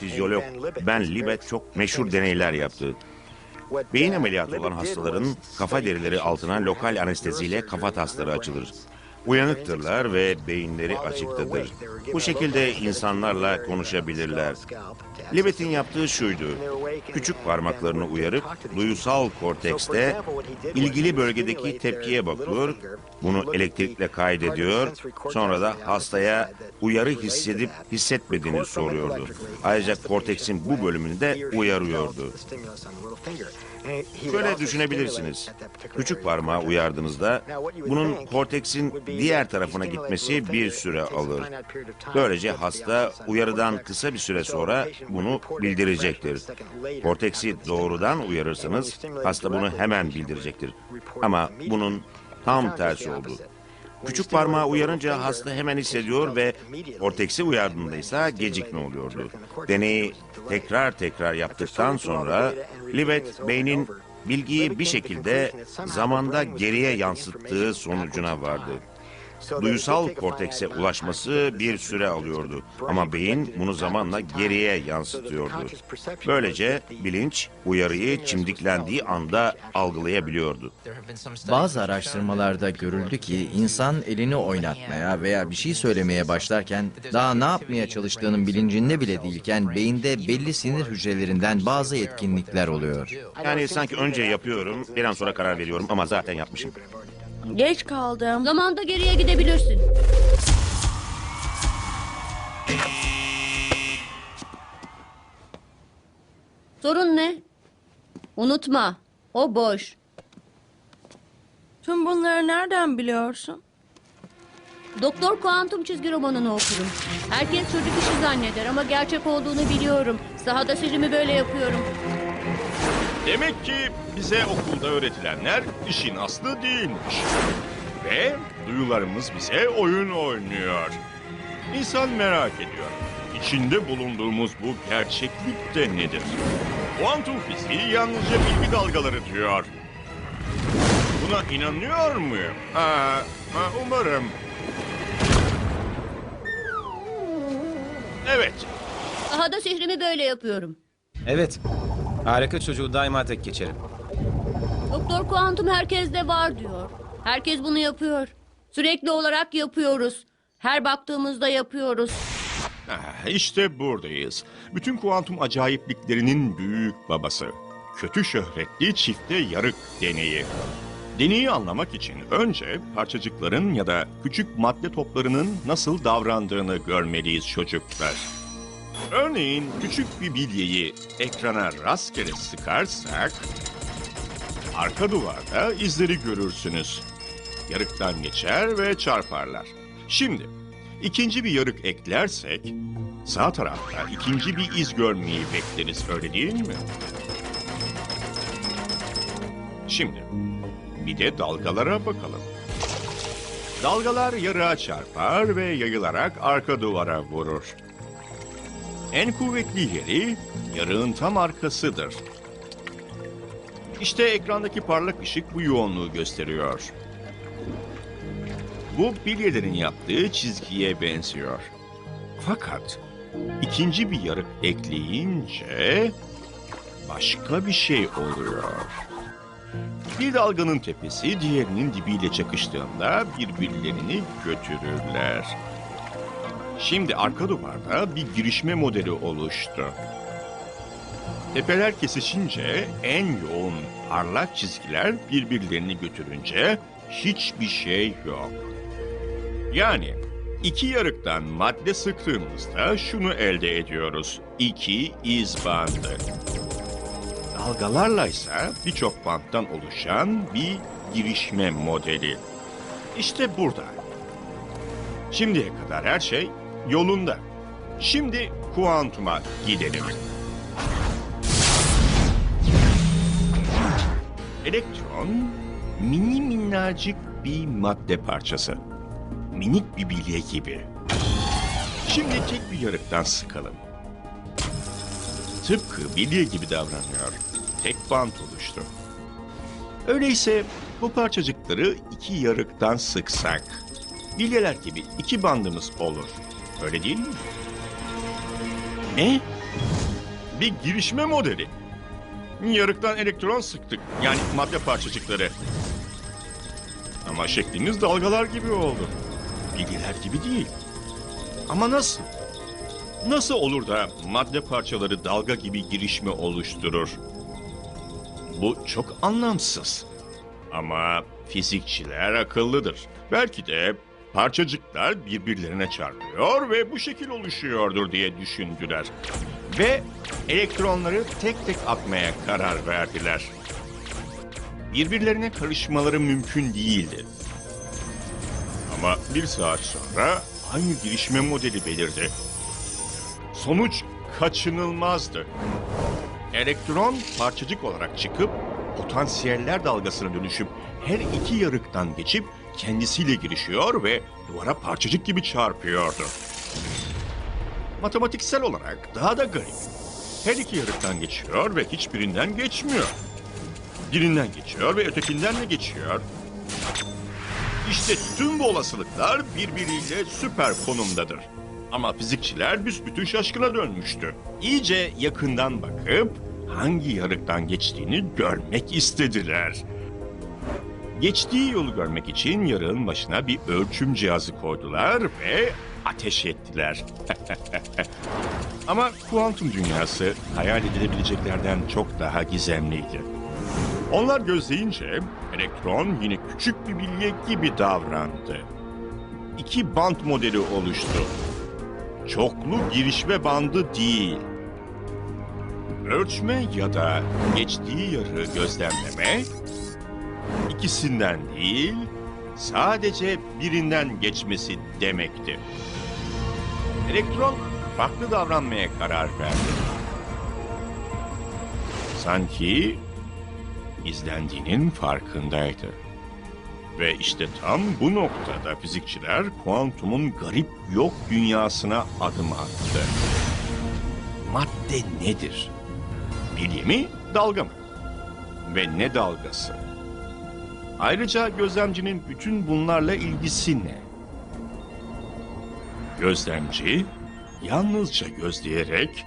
Fizyolog Ben Libet çok meşhur deneyler yaptı. Beyin ameliyatı olan hastaların kafa derileri altına lokal anesteziyle kafa tasları açılır. Uyanıktırlar ve beyinleri açıktadır. Bu şekilde insanlarla konuşabilirler. Libet'in yaptığı şuydu. Küçük parmaklarını uyarıp duyusal kortekste ilgili bölgedeki tepkiye bakıyor, bunu elektrikle kaydediyor, sonra da hastaya uyarı hissedip hissetmediğini soruyordu. Ayrıca korteksin bu bölümünü de uyarıyordu. Şöyle düşünebilirsiniz. Küçük parmağı uyardığınızda bunun korteksin diğer tarafına gitmesi bir süre alır. Böylece hasta uyarıdan kısa bir süre sonra bunu bildirecektir. Korteksi doğrudan uyarırsanız hasta bunu hemen bildirecektir. Ama bunun tam tersi oldu. Küçük parmağı uyarınca hasta hemen hissediyor ve korteksi uyardığında gecikme oluyordu. Deneyi tekrar tekrar yaptıktan sonra Libet beynin bilgiyi bir şekilde zamanda geriye yansıttığı sonucuna vardı. Duyusal kortekse ulaşması bir süre alıyordu ama beyin bunu zamanla geriye yansıtıyordu. Böylece bilinç uyarıyı çimdiklendiği anda algılayabiliyordu. Bazı araştırmalarda görüldü ki insan elini oynatmaya veya bir şey söylemeye başlarken daha ne yapmaya çalıştığının bilincinde bile değilken beyinde belli sinir hücrelerinden bazı etkinlikler oluyor. Yani sanki önce yapıyorum, bir an sonra karar veriyorum ama zaten yapmışım. Geç kaldım. Zamanda geriye gidebilirsin. Sorun ne? Unutma. O boş. Tüm bunları nereden biliyorsun? Doktor Kuantum çizgi romanını okurum. Herkes çocuk işi zanneder ama gerçek olduğunu biliyorum. Sahada sihirimi böyle yapıyorum. Demek ki bize okulda öğretilenler işin aslı değilmiş. Ve duyularımız bize oyun oynuyor. İnsan merak ediyor. İçinde bulunduğumuz bu gerçeklik de nedir? Kuantum fiziği yalnızca bilgi dalgaları diyor. Buna inanıyor muyum? Aa, ha, umarım. Evet, Sahada sihrimi böyle yapıyorum. Evet. Harika çocuğu daima tek geçerim. Doktor Kuantum herkeste var diyor. Herkes bunu yapıyor. Sürekli olarak yapıyoruz. Her baktığımızda yapıyoruz. Ah, İşte buradayız. Bütün kuantum acayipliklerinin büyük babası. Kötü şöhretli çifte yarık deneyi. Deneyi anlamak için önce parçacıkların ya da küçük madde toplarının nasıl davrandığını görmeliyiz çocuklar. Örneğin küçük bir bilyeyi ekrana rastgele sıkarsak arka duvarda izleri görürsünüz. Yarıktan geçer ve çarparlar. Şimdi ikinci bir yarık eklersek sağ tarafta ikinci bir iz görmeyi bekleriz öyle değil mi? Şimdi bir de dalgalara bakalım. Dalgalar yarığa çarpar ve yayılarak arka duvara vurur. En kuvvetli yeri yarığın tam arkasıdır. İşte ekrandaki parlak ışık bu yoğunluğu gösteriyor. Bu bilyelerin yaptığı çizgiye benziyor. Fakat ikinci bir yarık ekleyince başka bir şey oluyor. Bir dalganın tepesi diğerinin dibiyle çakıştığında birbirlerini götürürler. Şimdi arka duvarda bir girişme modeli oluştu. Tepeler kesişince en yoğun parlak çizgiler birbirlerini götürünce hiçbir şey yok. Yani iki yarıktan madde sıktığımızda şunu elde ediyoruz. İki iz bandı. Dalgalarla ise birçok banttan oluşan bir girişme modeli. İşte burada. Şimdiye kadar her şey yolunda. Şimdi kuantuma gidelim. Elektron mini minnacık bir madde parçası. Minik bir bilye gibi. Şimdi tek bir yarıktan sıkalım. Tıpkı bilye gibi davranıyor. Tek bant oluştu. Öyleyse bu parçacıkları iki yarıktan sıksak, bilyeler gibi iki bandımız olur. Öyle değil mi? Ne? Bir girişme modeli. Yarıktan elektron sıktık. Yani madde parçacıkları. Ama şeklimiz dalgalar gibi oldu. Bilgiler gibi değil. Ama nasıl? Nasıl olur da madde parçaları dalga gibi girişme oluşturur? Bu çok anlamsız. Ama fizikçiler akıllıdır. Belki de parçacıklar birbirlerine çarpıyor ve bu şekil oluşuyordur diye düşündüler. Ve elektronları tek tek atmaya karar verdiler. Birbirlerine karışmaları mümkün değildi. Ama bir saat sonra aynı girişme modeli belirdi. Sonuç kaçınılmazdı. Elektron parçacık olarak çıkıp potansiyeller dalgasına dönüşüp her iki yarıktan geçip kendisiyle girişiyor ve duvara parçacık gibi çarpıyordu. Matematiksel olarak daha da garip. Her iki yarıktan geçiyor ve hiçbirinden geçmiyor. Birinden geçiyor ve ötekinden de geçiyor. İşte tüm bu olasılıklar birbiriyle süper konumdadır. Ama fizikçiler büsbütün şaşkına dönmüştü. İyice yakından bakıp hangi yarıktan geçtiğini görmek istediler. Geçtiği yolu görmek için yarığın başına bir ölçüm cihazı koydular ve ateş ettiler. Ama kuantum dünyası hayal edilebileceklerden çok daha gizemliydi. Onlar gözleyince elektron yine küçük bir bilye gibi davrandı. İki bant modeli oluştu. Çoklu girişme bandı değil. Ölçme ya da geçtiği yarı gözlemleme ikisinden değil, sadece birinden geçmesi demekti. Elektron farklı davranmaya karar verdi. Sanki izlendiğinin farkındaydı. Ve işte tam bu noktada fizikçiler kuantumun garip yok dünyasına adım attı. Madde nedir? Bilye mi, dalga mı? Ve ne dalgası? Ayrıca gözlemcinin bütün bunlarla ilgisi ne? Gözlemci yalnızca gözleyerek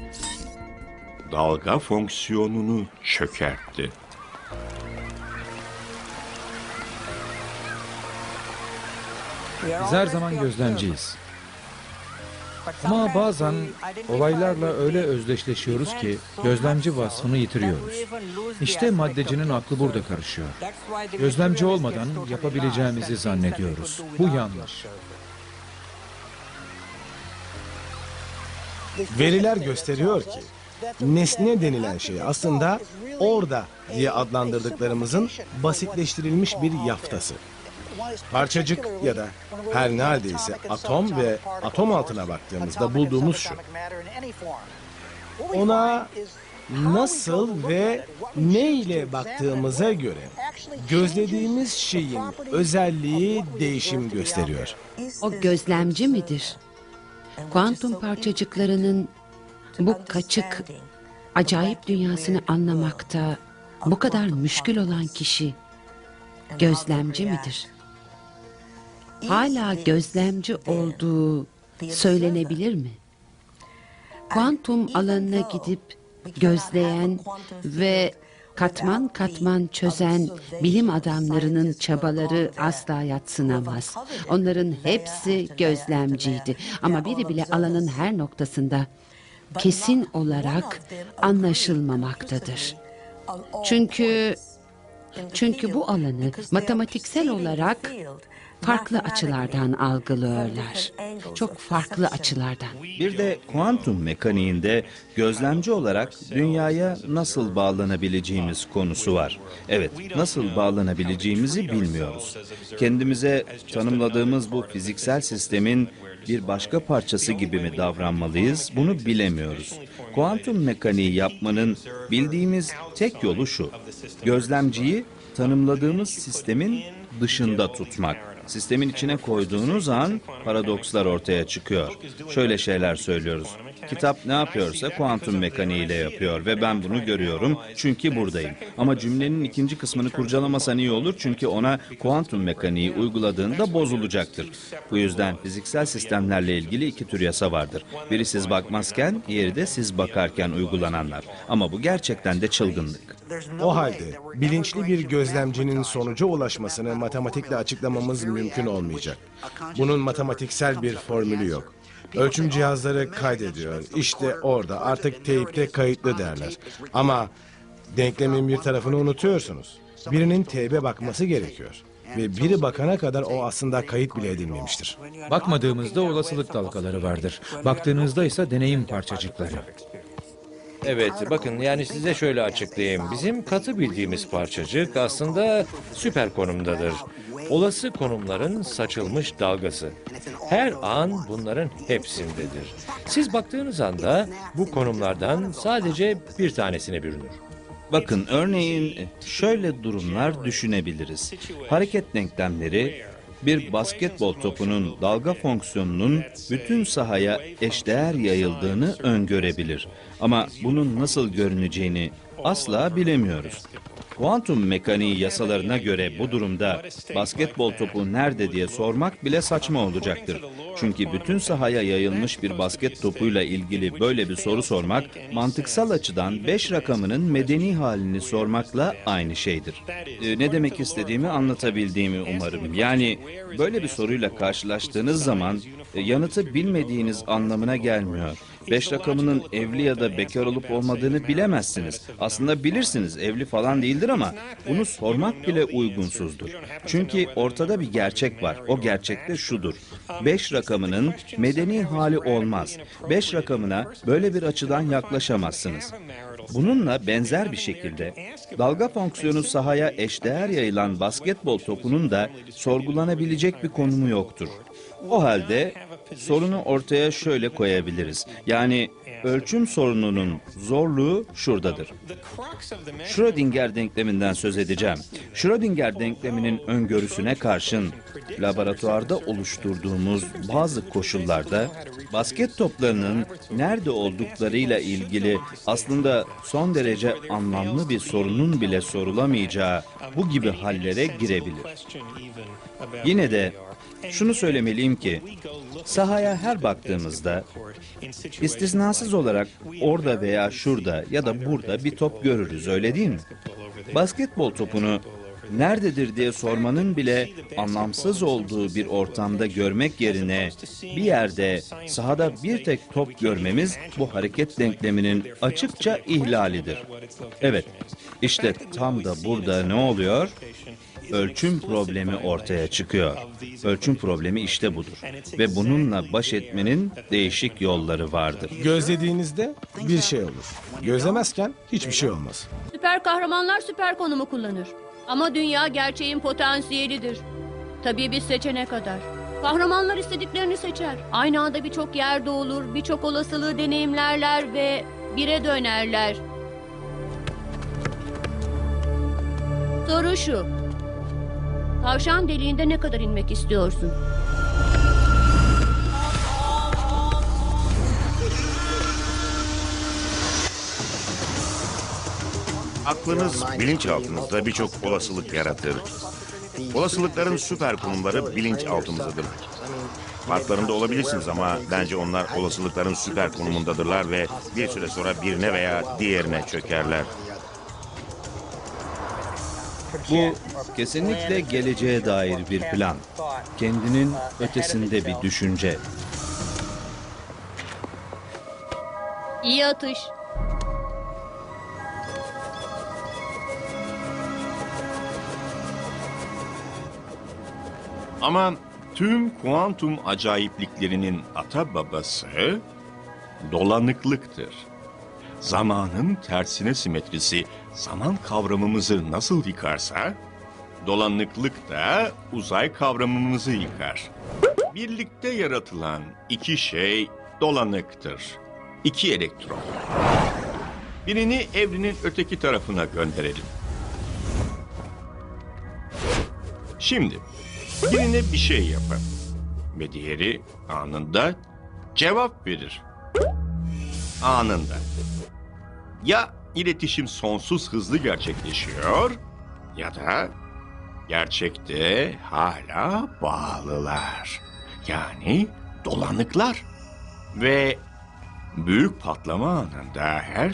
dalga fonksiyonunu çökertti. Biz her zaman gözlemciyiz. Ama bazen olaylarla öyle özdeşleşiyoruz ki gözlemci vasfını yitiriyoruz. İşte maddecinin aklı burada karışıyor. Gözlemci olmadan yapabileceğimizi zannediyoruz. Bu yanlış. Veriler gösteriyor ki nesne denilen şey aslında orada diye adlandırdıklarımızın basitleştirilmiş bir yaftası. Parçacık ya da her neredeyse atom ve atom altına baktığımızda bulduğumuz şu. Ona nasıl ve ne ile baktığımıza göre gözlediğimiz şeyin özelliği değişim gösteriyor. O gözlemci midir? Kuantum parçacıklarının bu kaçık, acayip dünyasını anlamakta bu kadar müşkül olan kişi gözlemci midir? Hala gözlemci olduğu söylenebilir mi? Kuantum alanına gidip gözleyen ve katman katman çözen bilim adamlarının çabaları asla yatsınamaz. Onların hepsi gözlemciydi ama biri bile alanın her noktasında kesin olarak anlaşılmamaktadır. Çünkü çünkü bu alanı matematiksel olarak farklı açılardan algılıyorlar. Çok farklı açılardan. Bir de kuantum mekaniğinde gözlemci olarak dünyaya nasıl bağlanabileceğimiz konusu var. Evet, nasıl bağlanabileceğimizi bilmiyoruz. Kendimize tanımladığımız bu fiziksel sistemin bir başka parçası gibi mi davranmalıyız bunu bilemiyoruz. Kuantum mekaniği yapmanın bildiğimiz tek yolu şu. Gözlemciyi tanımladığımız sistemin dışında tutmak. Sistemin içine koyduğunuz an paradokslar ortaya çıkıyor. Şöyle şeyler söylüyoruz. Kitap ne yapıyorsa kuantum mekaniğiyle yapıyor ve ben bunu görüyorum çünkü buradayım. Ama cümlenin ikinci kısmını kurcalamasan iyi olur çünkü ona kuantum mekaniği uyguladığında bozulacaktır. Bu yüzden fiziksel sistemlerle ilgili iki tür yasa vardır. Biri siz bakmazken, diğeri de siz bakarken uygulananlar. Ama bu gerçekten de çılgınlık. O halde bilinçli bir gözlemcinin sonuca ulaşmasını matematikle açıklamamız mümkün olmayacak. Bunun matematiksel bir formülü yok. Ölçüm cihazları kaydediyor. İşte orada artık teyipte kayıtlı derler. Ama denklemin bir tarafını unutuyorsunuz. Birinin teybe bakması gerekiyor. Ve biri bakana kadar o aslında kayıt bile edilmemiştir. Bakmadığımızda olasılık dalgaları vardır. Baktığınızda ise deneyim parçacıkları. Evet, bakın yani size şöyle açıklayayım. Bizim katı bildiğimiz parçacık aslında süper konumdadır. Olası konumların saçılmış dalgası. Her an bunların hepsindedir. Siz baktığınız anda bu konumlardan sadece bir tanesine bürünür. Bakın örneğin şöyle durumlar düşünebiliriz. Hareket denklemleri bir basketbol topunun dalga fonksiyonunun bütün sahaya eşdeğer yayıldığını öngörebilir. Ama bunun nasıl görüneceğini asla bilemiyoruz. Kuantum mekaniği yasalarına göre bu durumda basketbol topu nerede diye sormak bile saçma olacaktır. Çünkü bütün sahaya yayılmış bir basket topuyla ilgili böyle bir soru sormak mantıksal açıdan 5 rakamının medeni halini sormakla aynı şeydir. Ee, ne demek istediğimi anlatabildiğimi umarım. Yani böyle bir soruyla karşılaştığınız zaman e, yanıtı bilmediğiniz anlamına gelmiyor. 5 rakamının evli ya da bekar olup olmadığını bilemezsiniz. Aslında bilirsiniz evli falan değildir ama bunu sormak bile uygunsuzdur. Çünkü ortada bir gerçek var. O gerçek de şudur. 5 rakamının medeni hali olmaz. 5 rakamına böyle bir açıdan yaklaşamazsınız. Bununla benzer bir şekilde dalga fonksiyonu sahaya eşdeğer yayılan basketbol topunun da sorgulanabilecek bir konumu yoktur. O halde sorunu ortaya şöyle koyabiliriz. Yani ölçüm sorununun zorluğu şuradadır. Schrödinger denkleminden söz edeceğim. Schrödinger denkleminin öngörüsüne karşın laboratuvarda oluşturduğumuz bazı koşullarda basket toplarının nerede olduklarıyla ilgili aslında son derece anlamlı bir sorunun bile sorulamayacağı bu gibi hallere girebilir. Yine de şunu söylemeliyim ki sahaya her baktığımızda istisnasız olarak orada veya şurada ya da burada bir top görürüz öyle değil mi? Basketbol topunu nerededir diye sormanın bile anlamsız olduğu bir ortamda görmek yerine bir yerde sahada bir tek top görmemiz bu hareket denkleminin açıkça ihlalidir. Evet, işte tam da burada ne oluyor? Ölçüm problemi ortaya çıkıyor. Ölçüm problemi işte budur. Ve bununla baş etmenin değişik yolları vardır. Gözlediğinizde bir şey olur. Gözlemezken hiçbir şey olmaz. Süper kahramanlar süper konumu kullanır. Ama dünya gerçeğin potansiyelidir. Tabii bir seçene kadar. Kahramanlar istediklerini seçer. Aynı anda birçok yerde olur, birçok olasılığı deneyimlerler ve bire dönerler. Soru şu. Tavşan deliğinde ne kadar inmek istiyorsun? Aklınız bilinçaltınızda birçok olasılık yaratır. Olasılıkların süper konumları bilinçaltımızdadır. Farklarında olabilirsiniz ama bence onlar olasılıkların süper konumundadırlar ve bir süre sonra birine veya diğerine çökerler. Bu kesinlikle geleceğe dair bir plan. Kendinin ötesinde bir düşünce. İyi atış. Ama tüm kuantum acayipliklerinin ata babası dolanıklıktır. Zamanın tersine simetrisi zaman kavramımızı nasıl yıkarsa, dolanıklık da uzay kavramımızı yıkar. Birlikte yaratılan iki şey dolanıktır. İki elektron. Birini evrenin öteki tarafına gönderelim. Şimdi Birine bir şey yapın ve diğeri anında cevap verir. Anında. Ya iletişim sonsuz hızlı gerçekleşiyor ya da gerçekte hala bağlılar. Yani dolanıklar. Ve büyük patlama anında her